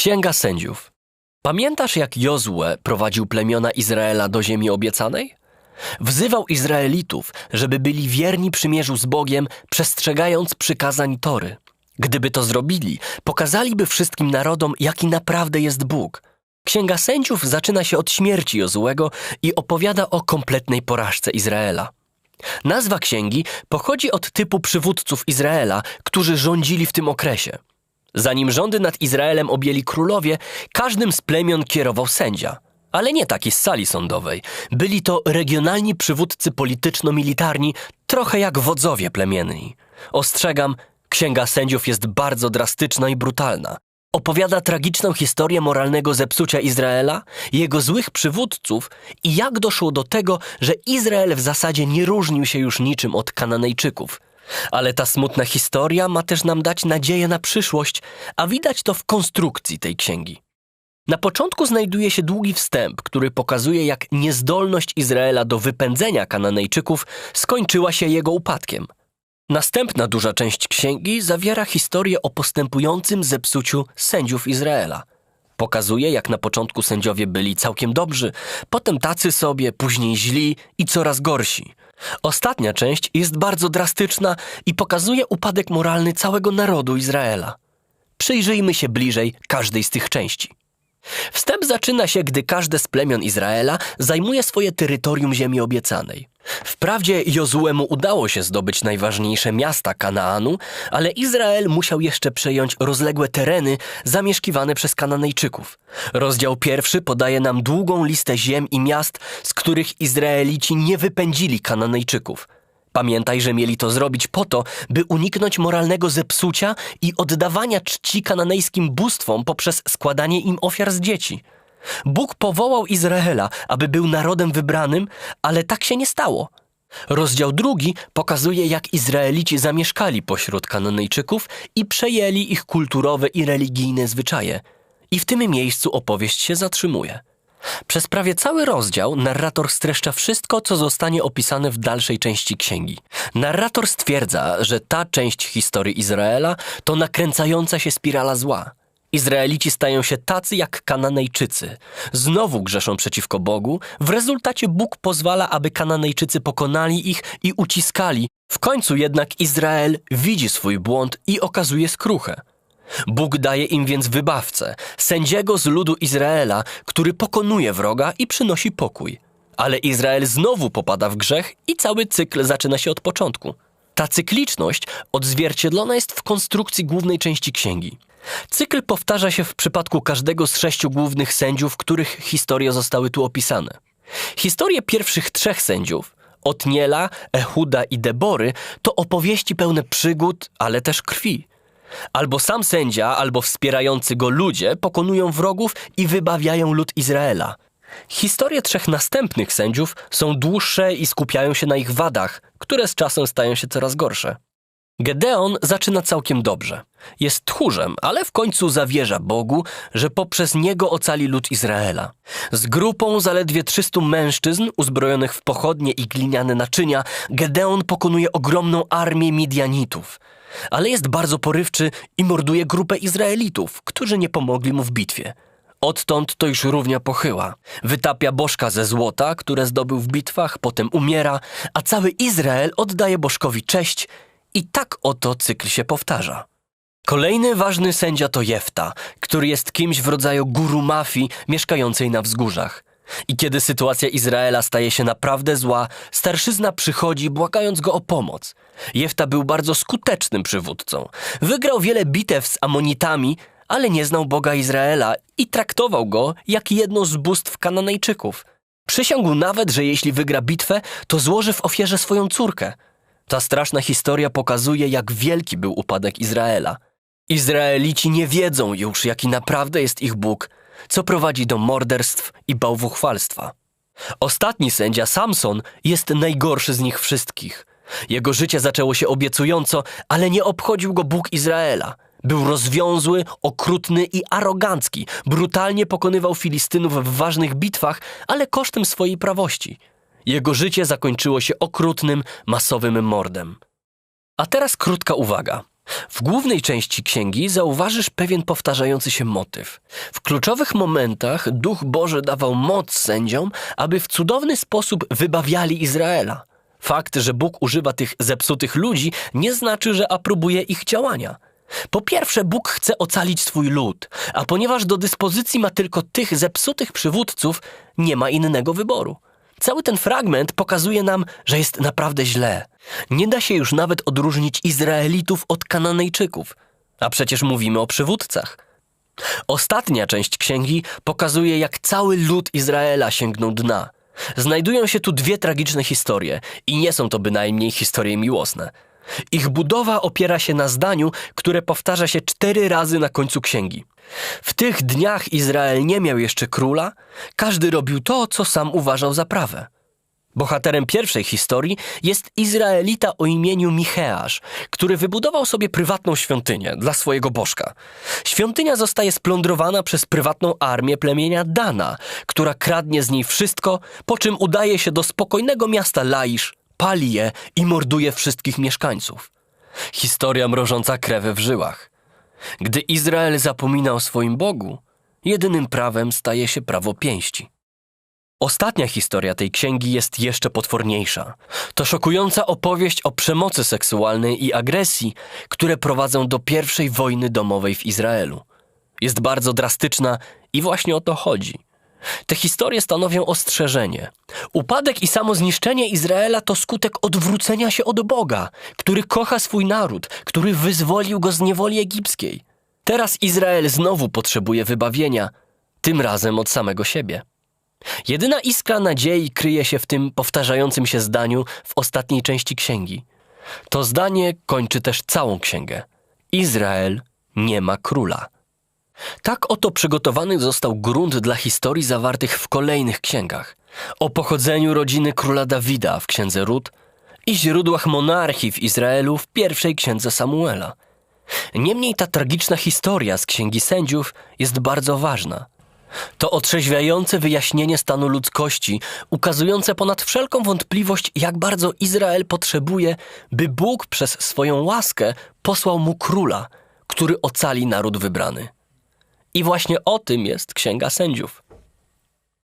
Księga Sędziów. Pamiętasz, jak Jozue prowadził plemiona Izraela do ziemi obiecanej? Wzywał Izraelitów, żeby byli wierni przymierzu z Bogiem, przestrzegając przykazań Tory. Gdyby to zrobili, pokazaliby wszystkim narodom, jaki naprawdę jest Bóg. Księga Sędziów zaczyna się od śmierci Jozuego i opowiada o kompletnej porażce Izraela. Nazwa księgi pochodzi od typu przywódców Izraela, którzy rządzili w tym okresie. Zanim rządy nad Izraelem objęli królowie, każdym z plemion kierował sędzia. Ale nie taki z sali sądowej. Byli to regionalni przywódcy polityczno-militarni, trochę jak wodzowie plemienni. Ostrzegam, księga sędziów jest bardzo drastyczna i brutalna. Opowiada tragiczną historię moralnego zepsucia Izraela, jego złych przywódców i jak doszło do tego, że Izrael w zasadzie nie różnił się już niczym od Kananejczyków – ale ta smutna historia ma też nam dać nadzieję na przyszłość, a widać to w konstrukcji tej księgi. Na początku znajduje się długi wstęp, który pokazuje, jak niezdolność Izraela do wypędzenia Kananejczyków skończyła się jego upadkiem. Następna duża część księgi zawiera historię o postępującym zepsuciu sędziów Izraela. Pokazuje, jak na początku sędziowie byli całkiem dobrzy, potem tacy sobie, później źli i coraz gorsi. Ostatnia część jest bardzo drastyczna i pokazuje upadek moralny całego narodu Izraela. Przyjrzyjmy się bliżej każdej z tych części. Wstęp zaczyna się, gdy każde z plemion Izraela zajmuje swoje terytorium ziemi obiecanej. Wprawdzie Jozuemu udało się zdobyć najważniejsze miasta Kanaanu, ale Izrael musiał jeszcze przejąć rozległe tereny zamieszkiwane przez Kananejczyków. Rozdział pierwszy podaje nam długą listę ziem i miast, z których Izraelici nie wypędzili Kananejczyków. Pamiętaj, że mieli to zrobić po to, by uniknąć moralnego zepsucia i oddawania czci kananejskim bóstwom poprzez składanie im ofiar z dzieci. Bóg powołał Izraela, aby był narodem wybranym, ale tak się nie stało. Rozdział drugi pokazuje, jak Izraelici zamieszkali pośród Kananejczyków i przejęli ich kulturowe i religijne zwyczaje. I w tym miejscu opowieść się zatrzymuje. Przez prawie cały rozdział narrator streszcza wszystko, co zostanie opisane w dalszej części księgi. Narrator stwierdza, że ta część historii Izraela to nakręcająca się spirala zła. Izraelici stają się tacy jak Kananejczycy. Znowu grzeszą przeciwko Bogu, w rezultacie Bóg pozwala, aby Kananejczycy pokonali ich i uciskali. W końcu jednak Izrael widzi swój błąd i okazuje skruchę. Bóg daje im więc wybawcę, sędziego z ludu Izraela, który pokonuje wroga i przynosi pokój. Ale Izrael znowu popada w grzech i cały cykl zaczyna się od początku. Ta cykliczność odzwierciedlona jest w konstrukcji głównej części księgi. Cykl powtarza się w przypadku każdego z sześciu głównych sędziów, których historie zostały tu opisane. Historie pierwszych trzech sędziów, Otniela, Ehuda i Debory, to opowieści pełne przygód, ale też krwi. Albo sam sędzia, albo wspierający go ludzie pokonują wrogów i wybawiają lud Izraela. Historie trzech następnych sędziów są dłuższe i skupiają się na ich wadach, które z czasem stają się coraz gorsze. Gedeon zaczyna całkiem dobrze. Jest tchórzem, ale w końcu zawierza Bogu, że poprzez niego ocali lud Izraela. Z grupą zaledwie 300 mężczyzn uzbrojonych w pochodnie i gliniane naczynia, Gedeon pokonuje ogromną armię Midianitów. Ale jest bardzo porywczy i morduje grupę Izraelitów, którzy nie pomogli mu w bitwie. Odtąd to już równia pochyła. Wytapia bożka ze złota, które zdobył w bitwach, potem umiera, a cały Izrael oddaje bożkowi cześć i tak oto cykl się powtarza. Kolejny ważny sędzia to Jefta, który jest kimś w rodzaju guru mafii mieszkającej na wzgórzach. I kiedy sytuacja Izraela staje się naprawdę zła, starszyzna przychodzi, błagając go o pomoc. Jefta był bardzo skutecznym przywódcą. Wygrał wiele bitew z Amonitami, ale nie znał Boga Izraela i traktował go jak jedno z bóstw Kananejczyków. Przysiągł nawet, że jeśli wygra bitwę, to złoży w ofierze swoją córkę. Ta straszna historia pokazuje, jak wielki był upadek Izraela. Izraelici nie wiedzą już, jaki naprawdę jest ich Bóg, co prowadzi do morderstw i bałwuchwalstwa. Ostatni sędzia, Samson, jest najgorszy z nich wszystkich. Jego życie zaczęło się obiecująco, ale nie obchodził go Bóg Izraela. Był rozwiązły, okrutny i arogancki. Brutalnie pokonywał Filistynów w ważnych bitwach, ale kosztem swojej prawości. Jego życie zakończyło się okrutnym, masowym mordem. A teraz krótka uwaga. W głównej części księgi zauważysz pewien powtarzający się motyw. W kluczowych momentach Duch Boży dawał moc sędziom, aby w cudowny sposób wybawiali Izraela. Fakt, że Bóg używa tych zepsutych ludzi, nie znaczy, że aprobuje ich działania. Po pierwsze, Bóg chce ocalić swój lud, a ponieważ do dyspozycji ma tylko tych zepsutych przywódców, nie ma innego wyboru. Cały ten fragment pokazuje nam, że jest naprawdę źle. Nie da się już nawet odróżnić Izraelitów od Kananejczyków, a przecież mówimy o przywódcach. Ostatnia część księgi pokazuje, jak cały lud Izraela sięgnął dna. Znajdują się tu dwie tragiczne historie i nie są to bynajmniej historie miłosne. Ich budowa opiera się na zdaniu, które powtarza się cztery razy na końcu księgi. W tych dniach Izrael nie miał jeszcze króla, każdy robił to, co sam uważał za prawe. Bohaterem pierwszej historii jest Izraelita o imieniu Micheasz, który wybudował sobie prywatną świątynię dla swojego bożka. Świątynia zostaje splądrowana przez prywatną armię plemienia Dana, która kradnie z niej wszystko, po czym udaje się do spokojnego miasta Laisz, pali je i morduje wszystkich mieszkańców. Historia mrożąca krew w żyłach. Gdy Izrael zapomina o swoim Bogu, jedynym prawem staje się prawo pięści. Ostatnia historia tej księgi jest jeszcze potworniejsza. To szokująca opowieść o przemocy seksualnej i agresji, które prowadzą do pierwszej wojny domowej w Izraelu. Jest bardzo drastyczna i właśnie o to chodzi. Te historie stanowią ostrzeżenie. Upadek i samo zniszczenie Izraela to skutek odwrócenia się od Boga, który kocha swój naród, który wyzwolił go z niewoli egipskiej. Teraz Izrael znowu potrzebuje wybawienia, tym razem od samego siebie. Jedyna iskra nadziei kryje się w tym powtarzającym się zdaniu w ostatniej części księgi. To zdanie kończy też całą księgę. Izrael nie ma króla. Tak oto przygotowany został grunt dla historii zawartych w kolejnych księgach. O pochodzeniu rodziny króla Dawida w księdze Rut i źródłach monarchii w Izraelu w pierwszej księdze Samuela. Niemniej ta tragiczna historia z księgi sędziów jest bardzo ważna. To otrzeźwiające wyjaśnienie stanu ludzkości, ukazujące ponad wszelką wątpliwość, jak bardzo Izrael potrzebuje, by Bóg przez swoją łaskę posłał mu króla, który ocali naród wybrany. I właśnie o tym jest Księga Sędziów.